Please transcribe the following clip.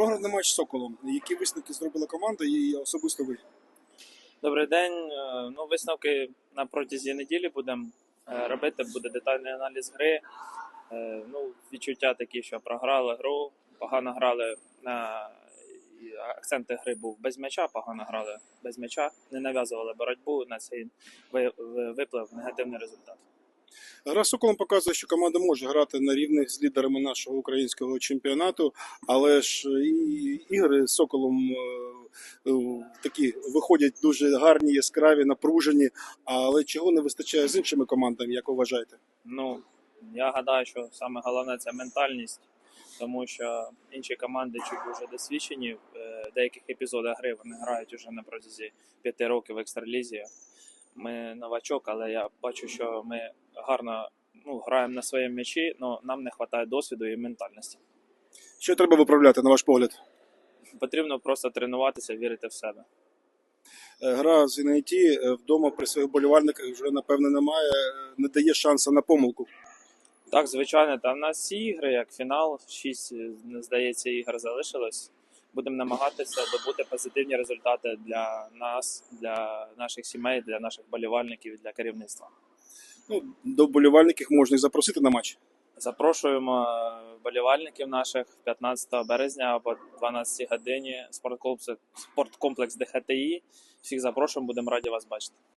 Програний матч з Соколом. Які висновки зробила команда і особисто ви? Добрий день. Е, Ну, висновки на протязі неділі будемо е, робити. Буде детальний аналіз гри. Е, Ну, відчуття такі, що програли гру, погано грали на акценти гри був без м'яча, погано грали без м'яча, не нав'язували боротьбу. На цей ви- ви- виплив негативний результат. Гра Соколом показує, що команда може грати на рівних з лідерами нашого українського чемпіонату, але ж і ігри з Соколом е, е, такі виходять дуже гарні, яскраві, напружені. Але чого не вистачає з іншими командами, як ви вважаєте? Ну, я гадаю, що саме головне це ментальність, тому що інші команди чуть дуже досвідчені. В деяких епізодах гри вони грають уже на протязі п'яти років в екстралізі. Ми новачок, але я бачу, що ми гарно ну, граємо на своєму м'ячі, але нам не вистачає досвіду і ментальності. Що треба виправляти, на ваш погляд? Потрібно просто тренуватися, вірити в себе. Е, Гра з НІТ вдома при своїх болівальниках вже напевне немає, е, не дає шансу на помилку. Так, звичайно, та в нас всі ігри, як фінал, шість, не здається, ігор залишилось. Будемо намагатися добути позитивні результати для нас, для наших сімей, для наших болівальників для керівництва. Ну, до болівальників можна і запросити на матч. Запрошуємо е, болівальників наших 15 березня або 12 годині спорткомплекс, спорткомплекс ДХТІ. Всіх запрошуємо, будемо раді вас бачити.